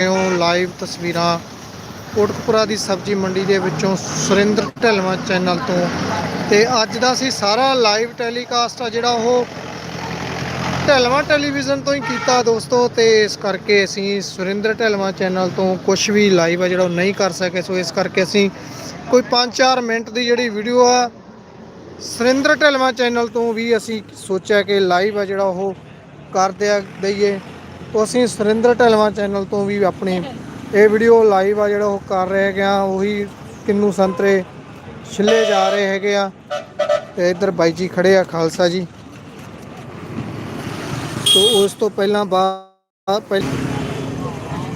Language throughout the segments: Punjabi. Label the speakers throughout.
Speaker 1: ਹੋ ਲਾਈਵ ਤਸਵੀਰਾਂ ਕੋਟਕਪੁਰਾ ਦੀ ਸਬਜ਼ੀ ਮੰਡੀ ਦੇ ਵਿੱਚੋਂ ਸੁਰਿੰਦਰ ਢਲਵਾ ਚੈਨਲ ਤੋਂ ਤੇ ਅੱਜ ਦਾ ਅਸੀਂ ਸਾਰਾ ਲਾਈਵ ਟੈਲੀਕਾਸਟ ਆ ਜਿਹੜਾ ਉਹ ਢਲਵਾ ਟੈਲੀਵਿਜ਼ਨ ਤੋਂ ਹੀ ਕੀਤਾ ਦੋਸਤੋ ਤੇ ਇਸ ਕਰਕੇ ਅਸੀਂ ਸੁਰਿੰਦਰ ਢਲਵਾ ਚੈਨਲ ਤੋਂ ਕੁਝ ਵੀ ਲਾਈਵ ਆ ਜਿਹੜਾ ਉਹ ਨਹੀਂ ਕਰ ਸਕੇ, ਸੋ ਇਸ ਕਰਕੇ ਅਸੀਂ ਕੋਈ 5-4 ਮਿੰਟ ਦੀ ਜਿਹੜੀ ਵੀਡੀਓ ਆ ਸੁਰਿੰਦਰ ਢਲਵਾ ਚੈਨਲ ਤੋਂ ਵੀ ਅਸੀਂ ਸੋਚਿਆ ਕਿ ਲਾਈਵ ਆ ਜਿਹੜਾ ਉਹ ਕਰ ਦਿਆ ਦਈਏ। ਤੋਂ ਅਸੀਂ ਸੁਰਿੰਦਰ ਢਲਵਾ ਚੈਨਲ ਤੋਂ ਵੀ ਆਪਣੀ ਇਹ ਵੀਡੀਓ ਲਾਈਵ ਆ ਜਿਹੜਾ ਉਹ ਕਰ ਰਹੇ ਹੈਗੇ ਆ ਉਹੀ ਕਿੰਨੂ ਸੰਤਰੇ ਛਿੱਲੇ ਜਾ ਰਹੇ ਹੈਗੇ ਆ। ਤੇ ਇੱਧਰ ਬਾਈ ਜੀ ਖੜੇ ਆ ਖਾਲਸਾ ਜੀ। ਤੋਂ ਉਸ ਤੋਂ ਪਹਿਲਾਂ ਬਾਅਦ ਪਹਿ-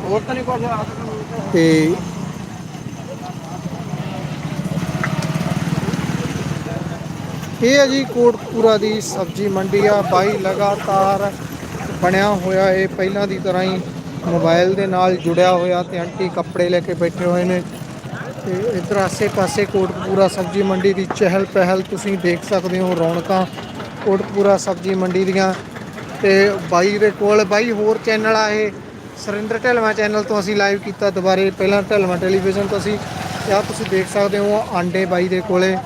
Speaker 2: ਹੋਰ ਤਾਂ ਨਹੀਂ ਕੁਝ
Speaker 1: ਤੇ ਇਹ ਹੈ ਜੀ ਕੋਟਪੂਰਾ ਦੀ ਸਬਜ਼ੀ ਮੰਡੀ ਆ। ਬਾਈ ਲਗਾਤਾਰ ਬਣਿਆ ਹੋਇਆ, ਇਹ ਪਹਿਲਾਂ ਦੀ ਤਰ੍ਹਾਂ ਹੀ ਮੋਬਾਈਲ ਦੇ ਨਾਲ ਜੁੜਿਆ ਹੋਇਆ ਤੇ ਆਂਟੀ ਕੱਪੜੇ ਲੈ ਕੇ ਬੈਠੇ ਹੋਏ ਨੇ। ਤੇ ਇਧਰ ਆਸੇ-ਪਾਸੇ ਕੋਟਪੂਰਾ ਸਬਜ਼ੀ ਮੰਡੀ ਦੀ ਚਹਿਲ ਪਹਿਲ ਤੁਸੀਂ ਦੇਖ ਸਕਦੇ ਹੋ, ਰੌਣਕਾਂ ਕੋਟਪੂਰਾ ਸਬਜ਼ੀ ਮੰਡੀ ਦੀਆਂ। ਤੇ ਬਾਈ ਦੇ ਕੋਲ, ਬਾਈ ਹੋਰ ਚੈਨਲ ਆ ਇਹ, ਸਰਿੰਦਰ ਢਲਵਾ ਚੈਨਲ ਤੋਂ ਅਸੀਂ ਲਾਈਵ ਕੀਤਾ ਦੁਬਾਰੇ, ਪਹਿਲਾਂ ਢਲਵਾ ਟੈਲੀਵਿਜ਼ਨ ਤੋਂ ਅਸੀਂ। ਆ ਤੁਸੀਂ ਦੇਖ ਸਕਦੇ ਹੋ, ਆਂਡੇ ਬਾਈ ਦੇ ਕੋਲੇ,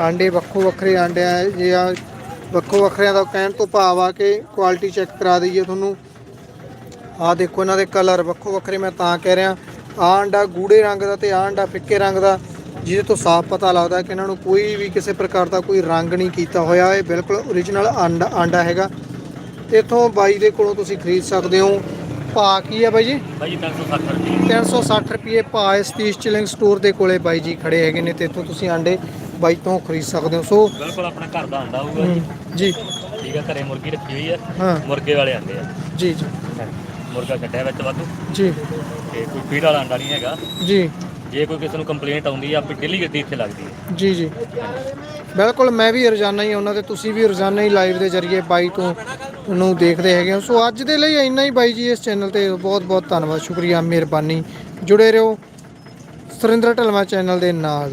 Speaker 1: ਆਂਡੇ ਵੱਖੋ ਵੱਖਰੇ ਆਂਡੇ ਆ ਜੇ ਆ ਵੱਖੋ ਵੱਖਰਿਆਂ ਦਾ ਕਹਿਣ ਤੋਂ ਭਾਵ ਆ ਕਿ ਕੁਆਲਿਟੀ ਚੈੱਕ ਕਰਾ ਦਈਏ ਤੁਹਾਨੂੰ। ਆ ਦੇਖੋ ਇਹਨਾਂ ਦੇ ਕਲਰ ਵੱਖੋ ਵੱਖਰੇ ਮੈਂ ਤਾਂ ਕਹਿ ਰਿਹਾ। ਆਹ ਆਂਡਾ ਗੂੜੇ ਰੰਗ ਦਾ ਤੇ ਆਹ ਆਂਡਾ ਫਿੱਕੇ ਰੰਗ ਦਾ ਜਿਹਦੇ ਤੋਂ ਸਾਫ਼ ਪਤਾ ਲੱਗਦਾ ਕਿ ਇਹਨਾਂ ਨੂੰ ਕੋਈ ਵੀ ਕਿਸੇ ਪ੍ਰਕਾਰ ਦਾ ਕੋਈ ਰੰਗ ਨਹੀਂ ਕੀਤਾ ਹੋਇਆ। ਇਹ ਬਿਲਕੁਲ ਓਰੀਜਨਲ ਆਂਡਾ ਆਂਡਾ ਹੈਗਾ। ਇੱਥੋਂ ਬਾਈ ਦੇ ਕੋਲੋਂ ਤੁਸੀਂ ਖਰੀਦ ਸਕਦੇ ਹੋ। ਭਾ ਕੀ ਹੈ ਬਾਈ ਜੀ?
Speaker 2: ਭਾਈ 360 ਰੁਪਏ।
Speaker 1: 360 ਰੁਪਏ ਭਾ ਇਸ ਸਤੀਸ਼ ਚਿਲਿੰਗ ਸਟੋਰ ਦੇ ਕੋਲੇ ਬਾਈ ਜੀ ਖੜੇ ਹੈਗੇ ਨੇ ਤੇ ਇੱਥੋਂ ਤੁਸੀਂ ਆਂਡੇ ਬਾਈ ਤੋਂ ਖਰੀਦ ਸਕਦੇ ਹੋ। ਸੋ
Speaker 2: ਬਿਲਕੁਲ ਆਪਣਾ ਘਰ ਦਾ ਅੰਡਾ ਹੋਊਗਾ ਜੀ।
Speaker 1: ਜੀ।
Speaker 2: ਠੀਕ ਹੈ ਘਰੇ ਮੁਰਗੀ ਰੱਖੀ ਹੋਈ ਹੈ
Speaker 1: ਹਾਂ।
Speaker 2: ਮੁਰਗੇ ਵਾਲੇ ਆਂਡੇ ਆ।
Speaker 1: ਜੀ ਜੀ।
Speaker 2: ਮੁਰਗਾ ਕੱਢਿਆ ਵਿੱਚ ਵਾਧੂ।
Speaker 1: ਜੀ।
Speaker 2: ਤੇ ਕੋਈ ਫੀਡ ਵਾਲਾ ਅੰਡਾ ਨਹੀਂ ਹੈਗਾ।
Speaker 1: ਜੀ।
Speaker 2: ਜੇ ਕੋਈ ਕਿਸੇ ਨੂੰ ਕੰਪਲੇਂਟ ਆਉਂਦੀ ਆ ਆਪਣੀ ਡੇਲੀ ਗੱਡੀ ਇੱਥੇ ਲੱਗਦੀ ਹੈ
Speaker 1: ਜੀ ਜੀ। ਬਿਲਕੁਲ ਮੈਂ ਵੀ ਰੋਜ਼ਾਨਾ ਹੀ ਉਹਨਾਂ ਦੇ ਤੁਸੀਂ ਵੀ ਰੋਜ਼ਾਨਾ ਹੀ ਲਾਈਵ ਦੇ ਜ਼ਰੀਏ ਬਾਈ ਤੋਂ ਨੂੰ ਦੇਖਦੇ ਹੈਗੇ ਹੋ। ਸੋ ਅੱਜ ਦੇ ਲਈ ਇੰਨਾ ਹੀ ਬਾਈ ਜੀ ਇਸ ਚੈਨਲ ਤੇ ਬਹੁਤ ਬਹੁਤ ਧੰਨਵਾਦ। ਸ਼ੁਕਰੀਆ ਮਿਹਰਬਾਨੀ। ਜੁੜੇ ਰਹੋ। ਸੁਰਿੰਦਰ ਢਲਵਾ ਚੈਨਲ ਦੇ ਨਾਲ।